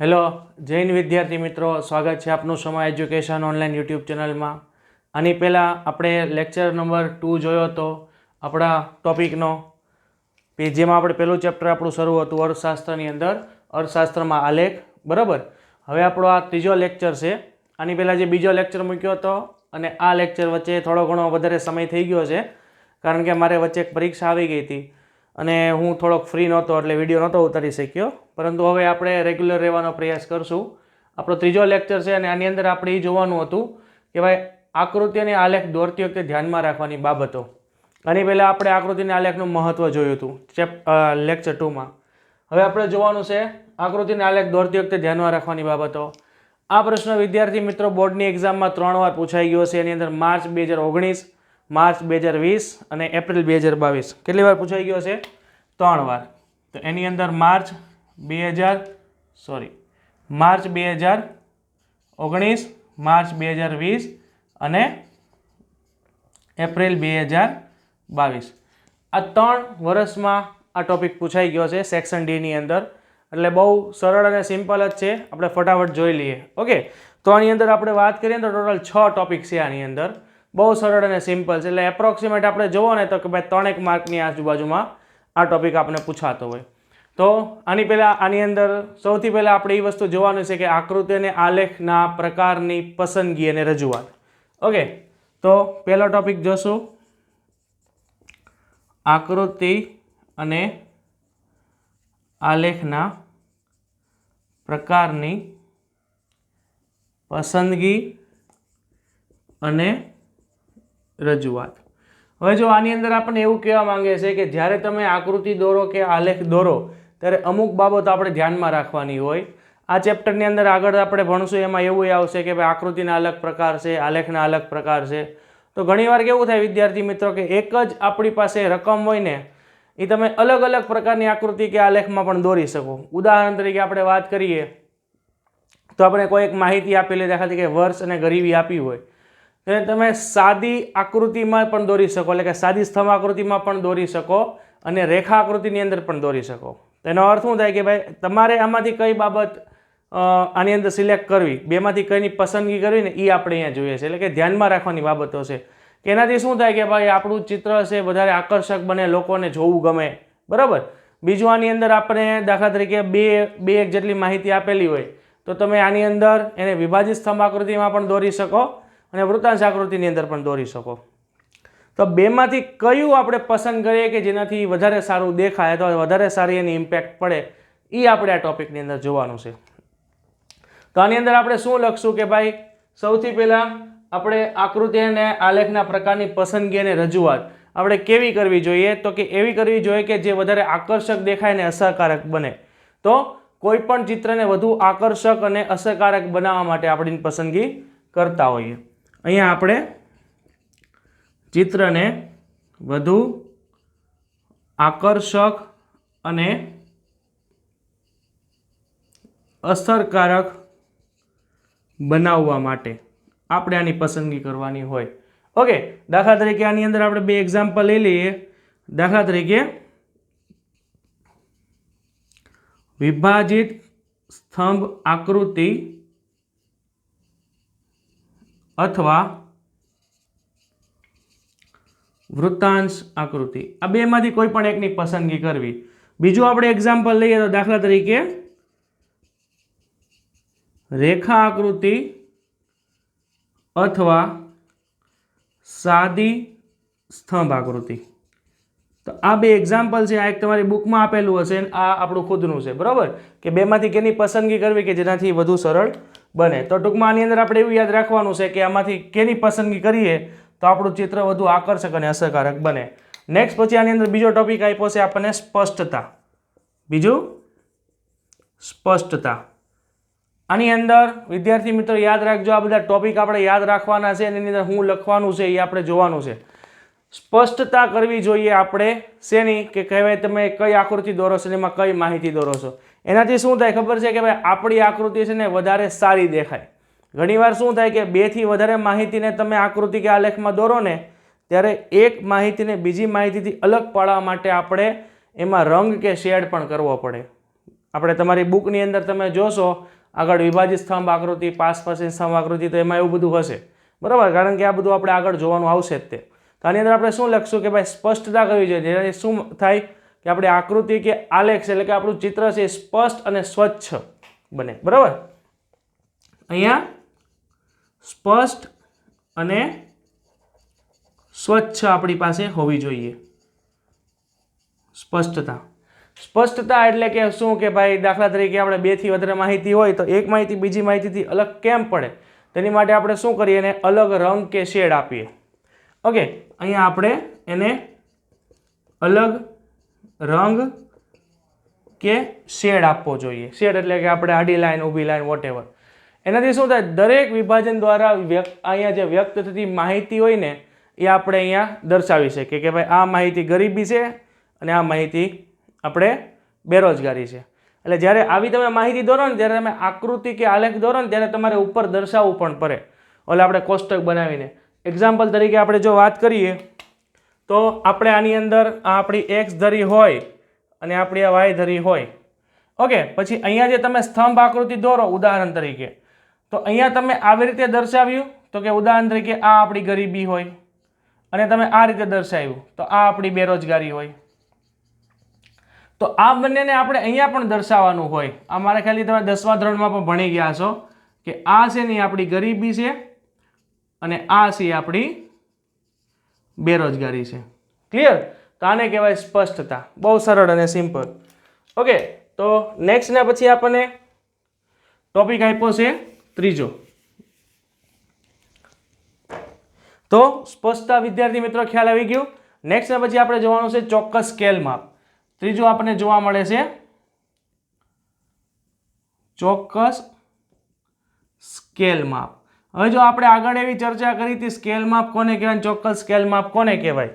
Hello Jain વિદ્યાર્થી મિત્રો. સ્વાગત છે આપનું સમય એજ્યુકેશન ઓનલાઈન યુટ્યુબ ચેનલમાં. આની પહેલાં આપણે લેક્ચર નંબર ટુ જોયો હતો આપણા ટોપિકનો, કે જેમાં આપણે પહેલું ચેપ્ટર આપણું શરૂ હતું, અર્થશાસ્ત્રની અંદર, અર્થશાસ્ત્રમાં આલેખ, બરાબર? હવે આપણો આ ત્રીજો લેક્ચર છે. આની પહેલાં જે બીજો લેક્ચર મૂક્યો હતો, અને આ લેક્ચર વચ્ચે થોડો ઘણો વધારે સમય થઈ ગયો છે, કારણ કે મારે વચ્ચે એક પરીક્ષા આવી ગઈ હતી. અને હું થોડોક ફ્રી નહોતો એટલે વીડિયો નહોતો ઉતારી શક્યો. પરંતુ હવે આપણે રેગ્યુલર રહેવાનો પ્રયાસ કરશું. આપણો ત્રીજો લેક્ચર છે અને આની અંદર આપણે એ જોવાનું હતું કે ભાઈ આકૃતિ અને આલેખ દોરતી વખતે ધ્યાનમાં રાખવાની બાબતો. આની પહેલાં આપણે આકૃતિ અને આલેખનું મહત્ત્વ જોયું હતું, ચેપ લેક્ચર ટુમાં હવે આપણે જોવાનું છે આકૃતિ અને આલેખ દોરતી વખતે ધ્યાનમાં રાખવાની બાબતો. આ પ્રશ્ન વિદ્યાર્થી મિત્રો બોર્ડની એક્ઝામમાં ત્રણ વાર પૂછાઈ ગયો છે. એની અંદર માર્ચ બે હજાર ઓગણીસ માર્ચ બે હજાર વીસ અને એપ્રિલ બે હજાર બાવીસ. કેટલી વાર પૂછાઈ ગયો છે ત્રણ વાર. તો એની અંદર માર્ચ બે હજાર સોરી માર્ચ બે હજાર ઓગણીસ, માર્ચ બે હજાર વીસ અને એપ્રિલ બે હજાર બાવીસ. આ ત્રણ વર્ષમાં આ ટોપિક પૂછાઈ ગયો છે સેક્શન ડીની અંદર. એટલે બહુ સરળ અને સિમ્પલ જ છે. આપણે ફટાફટ જોઈ લઈએ. ઓકે? તો આની અંદર આપણે વાત કરીએ તો ટોટલ છ ટોપિક છે આની અંદર. બહુ સરળ અને સિમ્પલ છે. એટલે એપ્રોક્સિમેટ આપણે જોવો ને તો કે ભાઈ ત્રણેક માર્કની આજુબાજુમાં આ ટોપિક આપણે પૂછાતો હોય. તો આની પહેલાં આની અંદર સૌથી પહેલાં આપણે એ વસ્તુ જોવાનું છે કે આકૃતિ અને આલેખના પ્રકારની પસંદગી અને રજૂઆત. ઓકે, તો પહેલો ટોપિક જોશું. આકૃતિ અને આલેખના પ્રકારની પસંદગી અને રજૂઆત. હવે જો આની અંદર આપણને એવું કહેવા માંગે છે કે જ્યારે તમે આકૃતિ દોરો કે આલેખ દોરો, ત્યારે અમુક બાબતો આપણે ધ્યાનમાં રાખવાની હોય. આ ચેપ્ટરની અંદર આગળ આપણે ભણશું, એમાં એવું આવશે કે ભાઈ આકૃતિના અલગ પ્રકાર છે, આલેખના અલગ પ્રકાર છે. તો ઘણીવાર કેવું થાય વિદ્યાર્થી મિત્રો કે એક જ આપણી પાસે રકમ હોય ને, એ તમે અલગ અલગ પ્રકારની આકૃતિ કે આલેખમાં પણ દોરી શકો. ઉદાહરણ તરીકે આપણે વાત કરીએ, તો આપણે કોઈ એક માહિતી આપેલી દાખલા કે વર્ષ અને ગરીબી આપી હોય. તો તમે સાદી આકૃતિમાં પણ દોરી શકો, એટલે કે સાદી સ્તંભ આકૃતિમાં પણ દોરી શકો અને રેખા આકૃતિની અંદર પણ દોરી શકો. તેનો અર્થ શું થાય કે ભાઈ, તમારે આમાંથી કઈ બાબત આની અંદર સિલેક્ટ કરવી, બેમાંથી કઈની પસંદગી કરવી ને એ આપણે અહીંયા જોઈએ છે. એટલે કે ધ્યાનમાં રાખવાની બાબતો છે. કે એનાથી શું થાય કે ભાઈ, આપણું ચિત્ર છે વધારે આકર્ષક બને, લોકોને જોવું ગમે. બરાબર? બીજું આની અંદર આપણે દાખલા તરીકે બે બે એક જેટલી માહિતી આપેલી હોય, તો તમે આની અંદર એને વિભાજિત સ્તંભ આકૃતિમાં પણ દોરી શકો. અને વૃત્તાંશ આકૃતિની અંદર પણ દોરી શકો. તો બેમાંથી કયું આપણે પસંદ કરીએ કે જેનાથી વધારે સારું દેખાય અથવા વધારે સારી એની ઇમ્પેક્ટ પડે એ આપણે આ ટોપિકની અંદર જોવાનું છે. તો આની અંદર આપણે શું લખશું કે ભાઈ, સૌથી પહેલાં આપણે આકૃતિ અને આલેખના પ્રકારની પસંદગી અને રજૂઆત આપણે કેવી કરવી જોઈએ? તો કે એવી કરવી જોઈએ કે જે વધારે આકર્ષક દેખાય અને અસરકારક બને. તો કોઈ પણ ચિત્રને વધુ આકર્ષક અને અસરકારક બનાવવા માટે આપણી પસંદગી કરતા હોઈએ. અહીંયા આપણે ચિત્રને વધુ આકર્ષક અને અસરકારક બનાવવા માટે આપણે આની પસંદગી કરવાની હોય. ઓકે દાખલા તરીકે આની અંદર આપણે બે એક્ઝામ્પલ લઈ લઈએ. દાખલા તરીકે વિભાજિત સ્તંભ આકૃતિ અથવા વૃત્તાંશ આકૃતિ. આ બેમાંથી કોઈ પણ એકની પસંદગી કરવી. બીજું આપણે એક્ઝામ્પલ લઈએ તો દાખલા તરીકે રેખા આકૃતિ અથવા સાદી સ્તંભ આકૃતિ. તો આ બે એક્ઝામ્પલ છે, આ એક તમારી બુકમાં આપેલું હશે આ આપણું ખુદનું છે, બરાબર? કે બેમાંથી કેની પસંદગી કરવી કે જેનાથી વધુ સરળ બને. તો ટૂંકમાં આની અંદર આપણે એવું યાદ રાખવાનું છે કે આમાંથી કેની પસંદગી કરીએ તો આપણું ચિત્ર વધુ આકર્ષક અને અસરકારક બને. નેક્સ્ટ પછી આની અંદર બીજો ટોપિક આપ્યો છે આપણને સ્પષ્ટતા. બીજું? સ્પષ્ટતા. આની અંદર, વિદ્યાર્થી મિત્રો, યાદ રાખજો, આ બધા ટોપિક આપણે યાદ રાખવાના છે એની અંદર હું લખવાનું છે એ આપણે જોવાનું છે. સ્પષ્ટતા કરવી જોઈએ આપણે શેની? કે કહેવાય તમે કઈ આકૃતિ દોરો છો એમાં કઈ માહિતી દોરો છો? એનાથી શું થાય ખબર છે કે ભાઈ આપણી આકૃતિ છે ને વધારે સારી દેખાય. ઘણીવાર શું થાય કે બેથી વધારે માહિતીને તમે આકૃતિ કે આલેખમાં દોરો ને, ત્યારે એક માહિતીને બીજી માહિતીથી અલગ પાડવા માટે આપણે એમાં રંગ કે શેડ પણ કરવો પડે. આપણે તમારી બુકની અંદર તમે જોશો, આગળ વિભાજિત સ્તંભ આકૃતિ, પાસ પાસે સ્તંભ આકૃતિ, તો એમાં એવું બધું હશે. બરાબર? કારણ કે આ બધું આપણે આગળ જોવાનું આવશે જ તે. તો આની અંદર આપણે શું લખશું કે ભાઈ સ્પષ્ટતા કરવી જોઈએ, જેનાથી શું થાય? કે આપણે આકૃતિ કે આલેખ એટલે કે આપણું ચિત્ર છે એ સ્પષ્ટ અને સ્વચ્છ બને. બરાબર? અહીંયા સ્પષ્ટ અને સ્વચ્છ આપણી પાસે હોવી જોઈએ. સ્પષ્ટતા. સ્પષ્ટતા એટલે કે શું? કે ભાઈ દાખલા તરીકે આપણે બેથી વધારે માહિતી હોય તો એક માહિતી બીજી માહિતીથી અલગ કેમ પડે? તેની માટે આપણે શું કરીએ? એને અલગ રંગ કે શેડ આપીએ. ઓકે, અહીંયા આપણે એને અલગ રંગ કે શેડ આપવો જોઈએ. શેડ એટલે કે આપણે આડી લાઈન, ઊભી લાઈન વોટેવર એનાથી શું થાય? દરેક વિભાજન દ્વારા અહીંયા જે વ્યક્ત થતી માહિતી હોય ને, એ આપણે અહીંયા દર્શાવી શકીએ કે ભાઈ આ માહિતી ગરીબી છે અને આ માહિતી આપણે બેરોજગારી છે. એટલે જ્યારે આવી તમે માહિતી દોરો ને ત્યારે તમે આકૃતિ કે આલેખ દોરો ને, ત્યારે તમારે ઉપર દર્શાવવું પણ પડે. એટલે આપણે કોષ્ટક બનાવીને. એક્ઝામ્પલ તરીકે આપણે જો વાત કરીએ તો આપણે આની અંદર આ આપણી એક્સ ધરી હોય અને આપણી આ વાય ધરી હોય. ઓકે, પછી અહીંયા જે તમે સ્તંભ આકૃતિ દોરો, ઉદાહરણ તરીકે. તો અહીંયા તમે આવી રીતે દર્શાવ્યું, તો કે ઉદાહરણ તરીકે આ આપણી ગરીબી હોય. અને તમે આ રીતે દર્શાવ્યું, તો આ આપણી બેરોજગારી હોય. તો આ બંનેને આપણે અહીંયા પણ દર્શાવવાનું હોય. આ મારા ખ્યાલથી તમે દસમા ધોરણમાં પણ ભણી ગયા છો કે આ છે ને આપણી ગરીબી છે અને આ છે આપણી બેરોજગારી છે. ક્લિયર તો આને કહેવાય સ્પષ્ટતા. બહુ સરળ અને સિમ્પલ ઓકે તો નેક્સ્ટના પછી આપણને ટોપિક આપ્યો છે ત્રીજો. તો સ્પષ્ટતા વિદ્યાર્થી મિત્રો, ખ્યાલ આવી ગયો? નેક્સ્ટના પછી આપણે જોવાનું છે ચોક્કસ સ્કેલ માપ ત્રીજું આપણને જોવા મળે છે ચોક્કસ સ્કેલ માપ હવે જો આપણે આગળ એવી ચર્ચા કરી હતી સ્કેલ માપ કોને કહેવાય ચોક્કસ સ્કેલ માપ કોને કહેવાય?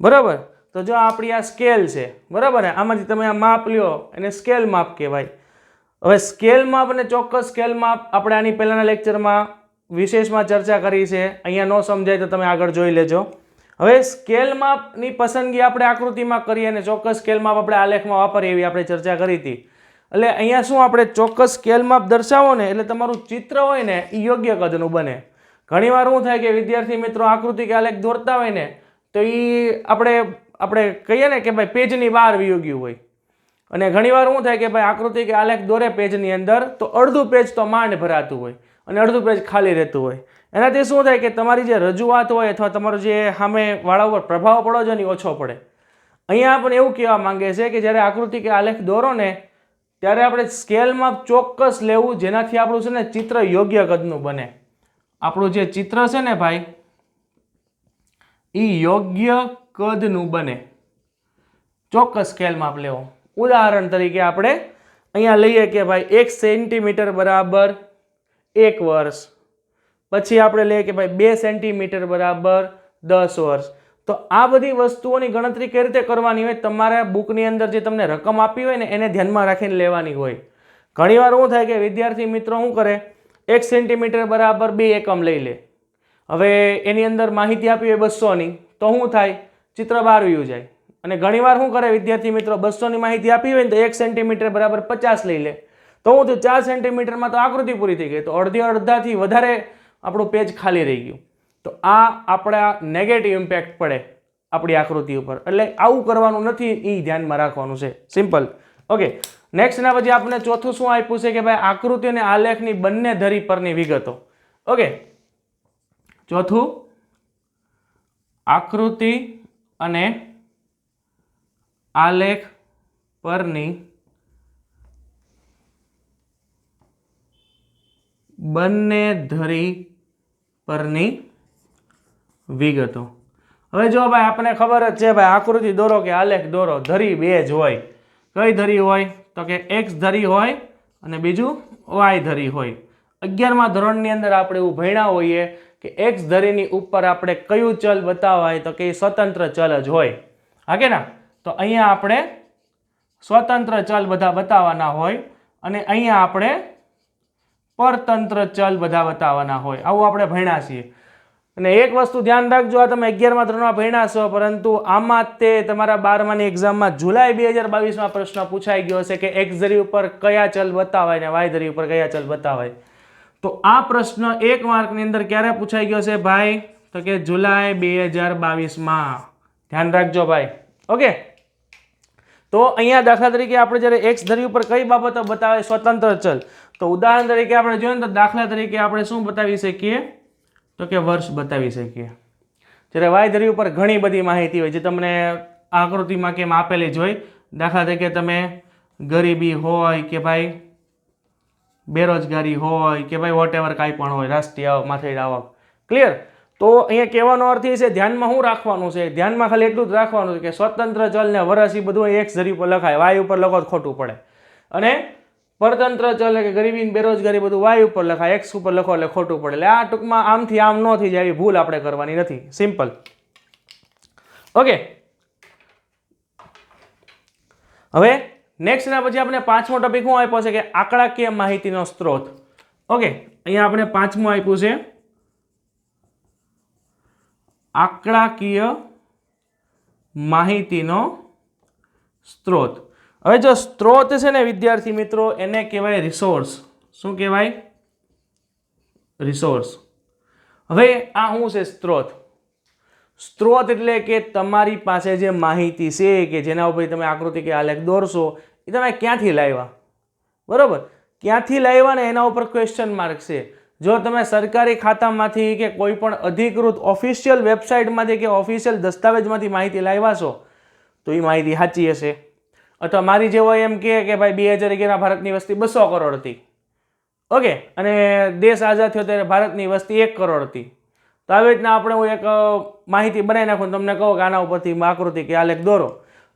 બરાબર? તો જો આપણી આ સ્કેલ છે, બરાબર? આમાંથી તમે આ માપ લ્યો, એને સ્કેલ માપ કહેવાય. હવે સ્કેલ માપ અને ચોક્કસ સ્કેલ માપ આપણે આની પહેલાંના લેક્ચરમાં વિશેષમાં ચર્ચા કરી છે. અહીંયા ન સમજાય તો તમે આગળ જોઈ લેજો. હવે સ્કેલ માપની પસંદગી આપણે આકૃતિમાં કરીએ અને ચોક્કસ સ્કેલ માપ આપણે આલેખમાં વાપરીએ એવી આપણે ચર્ચા કરી હતી. એટલે અહીંયા શું આપણે ચોક્કસ સ્કેલ માપ દર્શાવો ને, એટલે તમારું ચિત્ર હોય ને એ યોગ્ય કદનું બને. ઘણીવાર શું થાય કે વિદ્યાર્થી મિત્રો આકૃતિ કે આલેખ દોરતા હોય ને, તો એ આપણે આપણે કહીએ ને કે ભાઈ પેજની બહાર વિયોગ્યું હોય. અને ઘણીવાર શું થાય કે ભાઈ આકૃતિ કે આલેખ દોરે પેજની અંદર, તો અડધું પેજ તો માંડ ભરાતું હોય અને અડધું પેજ ખાલી રહેતું હોય. એનાથી શું થાય કે તમારી જે રજૂઆત હોય અથવા તમારો જે સામે વાળા ઉપર પ્રભાવ પડો છે ને ઓછો પડે. અહીંયા પણ એવું કહેવા માંગે છે કે જ્યારે આકૃતિ કે આલેખ દોરો ને ત્યારે આપણે સ્કેલમાં ચોક્કસ લેવું જેનાથી આપણું છે ને ચિત્ર યોગ્ય કદનું બને. આપણું જે ચિત્ર છે ને ભાઈ એ યોગ્ય કદનું બને. ચોક્કસ સ્કેલમાં આપ લેવો. ઉદાહરણ તરીકે આપણે અહીંયા લઈએ કે ભાઈ, એક સેન્ટીમીટર બરાબર એક વર્ષ. પછી આપણે લઈએ કે ભાઈ, બે સેન્ટીમીટર બરાબર દસ વર્ષ. તો આ બધી વસ્તુઓની ગણતરી કઈ રીતે કરવાની હોય? તમારા બુકની અંદર જે તમને રકમ આપી હોય ને, એને ધ્યાનમાં રાખીને લેવાની હોય. ઘણીવાર શું થાય કે વિદ્યાર્થી મિત્રો શું કરે? એક સેન્ટીમીટર બરાબર બે એકમ લઈ લે. હવે એની અંદર માહિતી આપી હોય બસોની, તો શું થાય? ચિત્ર બહાર વયું જાય. અને ઘણીવાર શું કરે વિદ્યાર્થી મિત્રો? બસોની માહિતી આપી હોય ને, તો એક સેન્ટીમીટર બરાબર પચાસ લઈ લે. તો હું થયું, ચાર સેન્ટીમીટરમાં તો આકૃતિ પૂરી થઈ ગઈ. તો અડધી અડધાથી વધારે આપણું પેજ ખાલી રહી ગયું. તો આ આપણા નેગેટિવ ઇમ્પેક્ટ પડે આપણી આકૃતિ ઉપર. એટલે આવું કરવાનું નથી એ ધ્યાનમાં રાખવાનું છે. સિમ્પલ ઓકે નેક્સ્ટના પછી આપણે ચોથું શું આપ્યું છે કે ભાઈ આકૃતિ અને આલેખની બંને ધરી પરની વિગતો. ઓકે ચોથું. આકૃતિ અને આલેખ પરની બંને ધરી પરની વિગતો હવે જો ભાઈ આપણને ખબર જ છે ભાઈ, આકૃતિ દોરો કે આલેખ દોરો, ધરી બે જ હોય. કઈ ધરી હોય? તો કે એક્સ ધરી હોય અને બીજું વાય ધરી હોય. અગિયારમા ધોરણની અંદર આપણે એવું ભણ્યા હોઈએ કે એક્સ ધરીની ઉપર આપણે કયું ચલ બતાવાય? તો કે સ્વતંત્ર ચલ જ હોય. હા કે ના? તો અહીંયા આપણે સ્વતંત્ર ચલ બધા બતાવવાના હોય અને અહીંયા આપણે પરતંત્ર ચલ બધા બતાવવાના હોય. આવું આપણે ભણ્યા છીએ. અને એક વસ્તુ ધ્યાન રાખજો, આ તમે અગિયારમાં ધોરણમાં ભણ્યા છો, પરંતુ આમાં તે તમારા બારમાની એક્ઝામમાં જુલાઈ બે હજાર બાવીસમાં પ્રશ્ન પૂછાઈ ગયો છે કે એક્સ ધરી ઉપર કયા ચલ બતાવાય ને વાય ધરી ઉપર કયા ચલ બતાવાય. તો આ પ્રશ્ન એક માર્કની અંદર ક્યારે પૂછાઈ ગયો છે ભાઈ? તો કે જુલાઈ બે હજાર બાવીસમાં. ધ્યાન રાખજો ભાઈ. ઓકે? તો અહીંયા દાખલા તરીકે આપણે જ્યારે એક્સ ધરી ઉપર કઈ બાબતો બતાવે, સ્વતંત્ર ચલ. તો ઉદાહરણ તરીકે આપણે જોઈએ તો દાખલા તરીકે આપણે શું બતાવી શકીએ? તો કે વર્ષ બતાવી શકીએ. જ્યારે વાય ધરી ઉપર ઘણી બધી માહિતી હોય, જે તમને આકૃતિમાં કેમ આપેલી જ હોય, દાખલા તરીકે તમે ગરીબી હોય કે ભાઈ બેરોજગારી હોય કે ભાઈ વોટ એવર કાંઈ પણ હોય, રાષ્ટ્રીય માથેડ આવક. ક્લિયર તો અહીંયા કહેવાનો અર્થ એ છે, ધ્યાનમાં શું રાખવાનું છે? ધ્યાનમાં ખાલી એટલું જ રાખવાનું છે કે સ્વતંત્ર જલને વરસ એ બધું એક ઝરી ઉપર લખાય વાય ઉપર લખો ખોટું પડે. અને પરતંત્ર ચલ કે ગરીબી બેરોજગારી બધું વાય ઉપર લખાય એક્સ ઉપર લખો એટલે ખોટું પડે. એટલે આ ટૂંકમાં આમથી આમ ન થઈ જાય એવી ભૂલ આપણે કરવાની નથી. સિમ્પલ ઓકે હવે નેક્સ્ટ એના પછી આપણે પાંચમો ટોપિક શું આપ્યો છે કે આંકડાકીય માહિતીનો સ્ત્રોત. ઓકે અહીંયા આપણે પાંચમું આપ્યું છે. આંકડાકીય માહિતીનો સ્ત્રોત. હવે જો સ્ત્રોત છે ને વિદ્યાર્થી મિત્રો, એને કહેવાય રિસોર્સ શું કહેવાય? રિસોર્સ હવે આ શું છે સ્ત્રોત? સ્ત્રોત એટલે કે તમારી પાસે જે માહિતી છે કે જેના ઉપર તમે આકૃતિ કે આલેખ દોરશો, એ તમે ક્યાંથી લાવ્યા? બરાબર? ક્યાંથી લાવ્યા ને એના ઉપર ક્વેશ્ચન માર્ક છે. જો તમે સરકારી ખાતામાંથી કે કોઈ પણ અધિકૃત ઓફિશિયલ વેબસાઇટમાંથી કે ઓફિશિયલ દસ્તાવેજમાંથી માહિતી લાવ્યા છો, તો એ માહિતી સાચી હશે. અથવા મારી જેવો એમ કહે કે ભાઈ બે હજાર અગિયારમાં ભારતની વસ્તી બસો કરોડ હતી. ઓકે, અને દેશ આઝાદ થયો ત્યારે ભારતની વસ્તી એક કરોડ હતી. તો આવી રીતના આપણે હું એક માહિતી બનાવી નાખું તમને કહું કે આના ઉપરથી આકૃતિ કે આલેખ દોરો.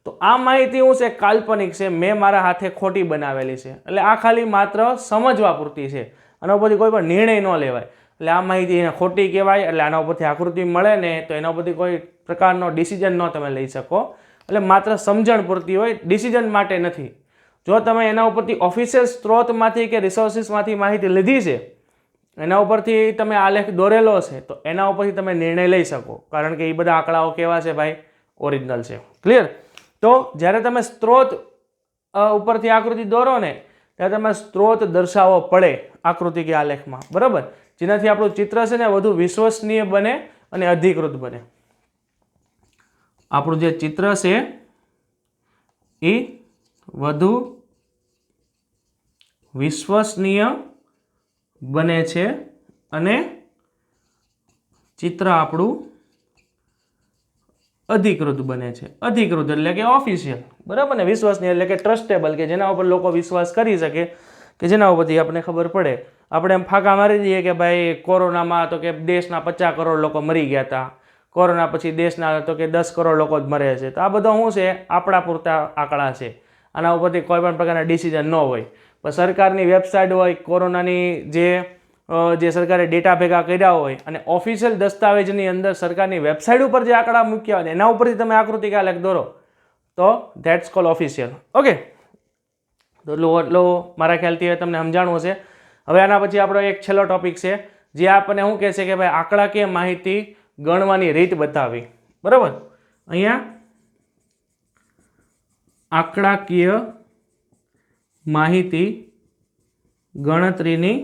તો આ માહિતી હું છે કાલ્પનિક છે, મેં મારા હાથે ખોટી બનાવેલી છે. એટલે આ ખાલી માત્ર સમજવા પૂરતી છે. આના ઉપરથી કોઈ પણ નિર્ણય ન લેવાય. એટલે આ માહિતી એને ખોટી કહેવાય, એટલે આના ઉપરથી આકૃતિ મળે ને તો એના ઉપરથી કોઈ પ્રકારનો ડિસિઝન ન તમે લઈ શકો. એટલે માત્ર સમજણ પૂરતી હોય ડિસિઝન માટે નથી. જો તમે એના ઉપરથી ઓફિશિયલ સ્ત્રોતમાંથી કે રિસોર્સિસમાંથી માહિતી લીધી છે, એના ઉપરથી તમે આલેખ દોરેલો છે, તો એના ઉપરથી તમે નિર્ણય લઈ શકો. કારણ કે એ બધા આંકડાઓ કેવા છે ભાઈ? ઓરિજિનલ છે. ક્લિયર તો જ્યારે તમે સ્ત્રોત ઉપરથી આકૃતિ દોરો ને, ત્યારે તમે સ્ત્રોત દર્શાવવો પડે આકૃતિ કે આલેખમાં બરાબર? જેનાથી આપણું ચિત્ર છે ને વધુ વિશ્વસનીય બને અને અધિકૃત બને. આપણું જે ચિત્ર છે એ વધુ વિશ્વસનીય બને છે અને ચિત્ર આપણું અધિકૃત બને છે. અધિકૃત એટલે કે ઓફિશિયલ બરાબર ને? વિશ્વસનીય એટલે કે ટ્રસ્ટેબલ કે જેના ઉપર લોકો વિશ્વાસ કરી શકે, કે જેના ઉપરથી આપણને ખબર પડે. આપણે એમ ફાંકા મારી દઈએ કે ભાઈ, કોરોનામાં તો કે દેશના પચાસ કરોડ લોકો મરી ગયા હતા. કોરોના પછી દેશના તો કે દસ કરોડ લોકો જ મરે છે. તો આ બધો શું છે? આપણા પૂરતા આંકડા છે. આના ઉપરથી કોઈ પણ પ્રકારના ડિસિઝન ન હોય. પણ સરકારની વેબસાઇટ હોય, કોરોનાની જે જે સરકારે ડેટા ભેગા કર્યા હોય અને ઓફિશિયલ દસ્તાવેજની અંદર સરકારની વેબસાઇટ ઉપર જે આંકડા મૂક્યા હોય, એના ઉપરથી તમે આકૃતિ કે આલેખ દોરો, તો ધેટ્સ કોલ ઓફિશિયલ ઓકે તો એટલું એટલું મારા ખ્યાલથી હવે તમને સમજાણું છે હવે આના પછી આપણો એક છેલ્લો ટોપિક છે. જે આપણને શું કહે છે કે ભાઈ આંકડાકીય માહિતી ગણવાની રીત બતાવી. બરાબર? અહીંયા આંકડાકીય માહિતી ગણતરીની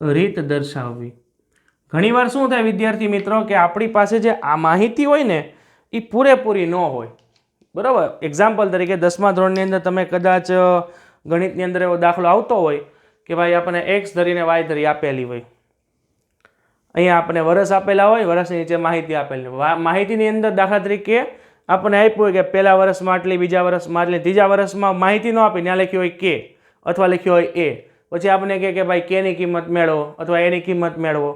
રીત દર્શાવવી. ઘણીવાર શું થાય વિદ્યાર્થી મિત્રો કે આપણી પાસે જે આ માહિતી હોય ને, એ પૂરેપૂરી ન હોય. બરાબર? એક્ઝામ્પલ તરીકે દસમા ધોરણની અંદર તમે કદાચ ગણિતની અંદર એવો દાખલો આવતો હોય કે ભાઈ આપણને એક્સ ધરીને વાય ધરી આપેલી હોય. અહીંયા આપણને વર્ષ આપેલા હોય વર્ષની નીચે માહિતી આપેલી માહિતીની અંદર દાખલા તરીકે આપણને આપ્યું હોય કે પહેલા વર્ષમાં આટલી, બીજા વર્ષમાં આટલી, ત્રીજા વર્ષમાં માહિતી ન આપી, ત્યાં લખ્યું હોય કે, અથવા લખ્યું હોય એ. પછી આપણને કહે કે ભાઈ કેની કિંમત મેળવો, અથવા એની કિંમત મેળવો.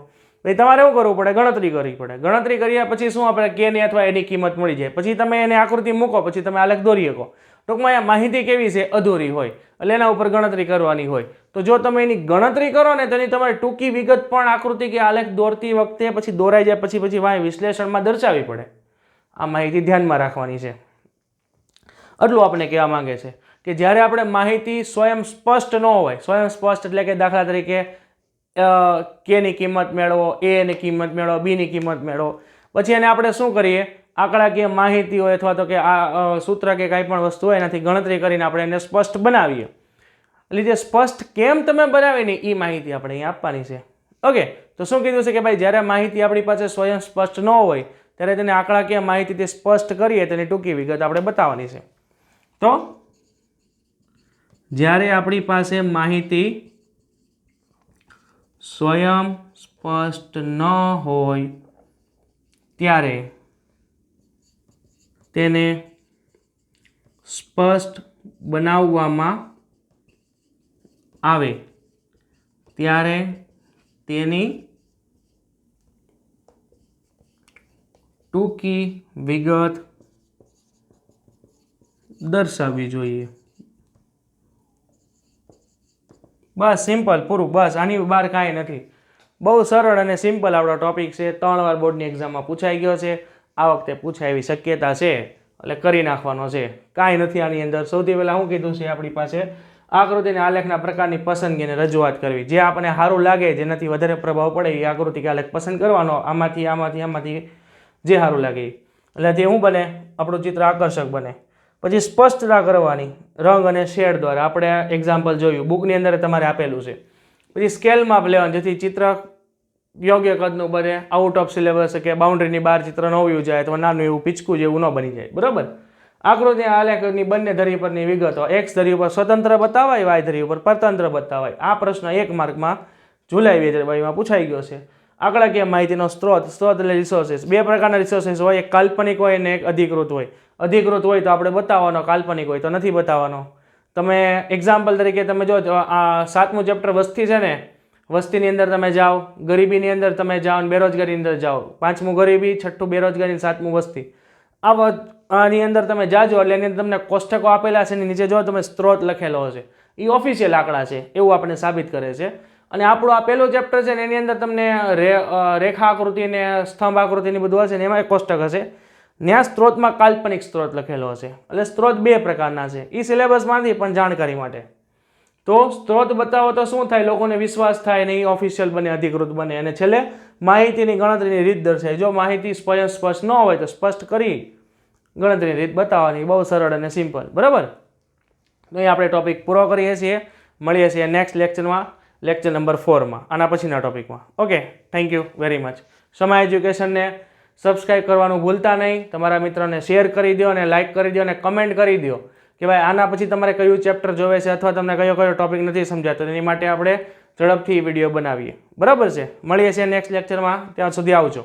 પછી તમારે શું કરવું પડે? ગણતરી કરવી પડે. ગણતરી કર્યા પછી શું આપણે કેની અથવા એની કિંમત મળી જાય? પછી તમે એને આકૃતિ મૂકો, પછી તમે આલેખ દોરી શકો. ટૂંકમાં આ માહિતી કેવી છે? અધૂરી હોય. એટલે એના ઉપર ગણતરી કરવાની હોય. તો જો તમે એની ગણતરી કરો ને તેની તમારે ટૂંકી વિગત પણ આકૃતિ કે આલેખ દોરતી વખતે પછી દોરાઈ જાય, પછી પછી વાંય વિશ્લેષણમાં દર્શાવવી પડે. આ માહિતી ધ્યાનમાં રાખવાની છે. આટલું આપણે કહેવા માંગે છે કે જ્યારે આપણે માહિતી સ્વયં સ્પષ્ટ ન હોય, સ્વયં સ્પષ્ટ એટલે કે દાખલા તરીકે કેની કિંમત મેળવો એની કિંમત મેળવો બીની કિંમત મેળવો. પછી એને આપણે શું કરીએ? આંકડાકીય માહિતી હોય અથવા તો કે આ સૂત્ર કે કાંઈ પણ વસ્તુ હોય, એનાથી ગણતરી કરીને આપણે એને સ્પષ્ટ બનાવીએ. એટલે જે સ્પષ્ટ કેમ તમે બનાવીને એ માહિતી આપણે અહીંયા આપવાની છે. ઓકે, તો શું કીધું છે કે ભાઈ, જ્યારે માહિતી આપણી પાસે સ્વયં સ્પષ્ટ ન હોય, ત્યારે તેને આંકડાકીય માહિતીથી સ્પષ્ટ કરીએ, તેની ટૂંકી વિગત આપણે બતાવવાની છે. તો, જ્યારે આપણી પાસે માહિતી સ્વયં સ્પષ્ટ ન હોય, ત્યારે તેને સ્પષ્ટ બનાવવામાં આવે. ત્યારે તેની ટૂંકી વિગત દર્શાવવી જોઈએ. બસ સિમ્પલ, પૂરું, બસ. આની બહાર કાંઈ નથી. બહુ સરળ અને સિમ્પલ આપણો ટોપિક છે. ત્રણ વાર બોર્ડની એક્ઝામમાં પૂછાઈ ગયો છે. આ વખતે પૂછાય એવી શક્યતા છે એટલે કરી નાખવાનો છે. કાંઈ નથી આની અંદર. સૌથી પહેલાં શું કીધું છે આપણી પાસે, આકૃતિને આલેખના પ્રકારની પસંદગીને રજૂઆત કરવી. જે આપણને સારું લાગે, જેનાથી વધારે પ્રભાવ પડે, એ આકૃતિ કે આલેખ પસંદ કરવાનો. આમાંથી આમાંથી આમાંથી જે સારું લાગે એટલે તે શું બને, આપણું ચિત્ર આકર્ષક બને. પછી સ્પષ્ટતા કરવાની, રંગ અને શેડ દ્વારા. આપણે એક્ઝામ્પલ જોયું. બુકની અંદર તમારે આપેલું છે. પછી સ્કેલ માપ લેવાનું, જેથી ચિત્ર યોગ્ય કદનું બને આઉટ ઓફ સિલેબસ કે બાઉન્ડ્રીની બહાર ચિત્ર ન વયું જાય અથવા નાનું એવું પીચકું જેવું ન બની જાય. બરાબર? આકૃતિ આલેખની બંને ધરી પરની વિગતો એક્સ ધરી ઉપર સ્વતંત્ર બતાવાય વાય ધરી ઉપર પરતંત્ર બતાવાય. આ પ્રશ્ન એક માર્કમાં જુલાઈ બે હજાર બાવીસમાં પૂછાઈ ગયો છે. આંકડાકીય માહિતીનો સ્ત્રોત સ્ત્રોત એટલે રિસોર્સિસ બે પ્રકારના રિસોર્સિસ હોય, એક કાલ્પનિક હોય અને એક અધિકૃત હોય. અધિકૃત હોય તો આપણે બતાવવાનો, કાલ્પનિક હોય તો નથી બતાવવાનો. તમે એક્ઝામ્પલ તરીકે તમે જો આ સાતમું ચેપ્ટર વસ્તી છે ને વસ્તીની અંદર તમે જાઓ, ગરીબીની અંદર તમે જાઓ અને બેરોજગારીની અંદર જાઓ. પાંચમું ગરીબી, છઠ્ઠું બેરોજગારી સાતમું વસ્તી. આ આની અંદર તમે જાજો એટલે એની અંદર તમને કોષ્ટકો આપેલા છે એની નીચે જો તમે સ્ત્રોત લખેલો હશે. એ ઓફિશિયલ આંકડા છે, એવું આપણે સાબિત કરે છે. અને આપણું આ પહેલું ચેપ્ટર છે ને એની અંદર તમને રે રેખા આકૃતિ ને સ્તંભ આકૃતિની બધું હશે ને એમાં એક કોષ્ટક હશે. ત્યાં સ્ત્રોતમાં કાલ્પનિક સ્ત્રોત લખેલો હશે. એટલે સ્ત્રોત બે પ્રકારના છે. એ સિલેબસમાંથી પણ જાણકારી માટે. તો સ્ત્રોત બતાવો તો શું થાય? લોકોને વિશ્વાસ થાય ને એ ઓફિશિયલ બને, અધિકૃત બને. અને છેલ્લે, માહિતીની ગણતરીની રીત દર્શાય જો માહિતી સ્વયં સ્પષ્ટ ન હોય તો સ્પષ્ટ કરી ગણતરીની રીત બતાવવાની. બહુ સરળ અને સિમ્પલ બરાબર? તો અહીં આપણે ટોપિક પૂરો કરીએ છીએ. મળીએ છીએ નેક્સ્ટ લેક્ચરમાં લેક્ચર નંબર ફોરમાં આના પછીના ટોપિકમાં okay thank you very much Sama એજ્યુકેશનને subscribe કરવાનું ભૂલતા નહીં. તમારા મિત્રોને શેર કરી દો અને લાઇક કરી દો અને કમેન્ટ કરી દો. કે ભાઈ આના પછી તમારે કયું ચેપ્ટર જોવે છે અથવા તમને કયો કયો ટોપિક નથી સમજાતો એની માટે આપણે ઝડપથી વીડિયો બનાવીએ. બરાબર છે? મળીએ છીએ નેક્સ્ટ લેક્ચરમાં ત્યાં સુધી આવજો.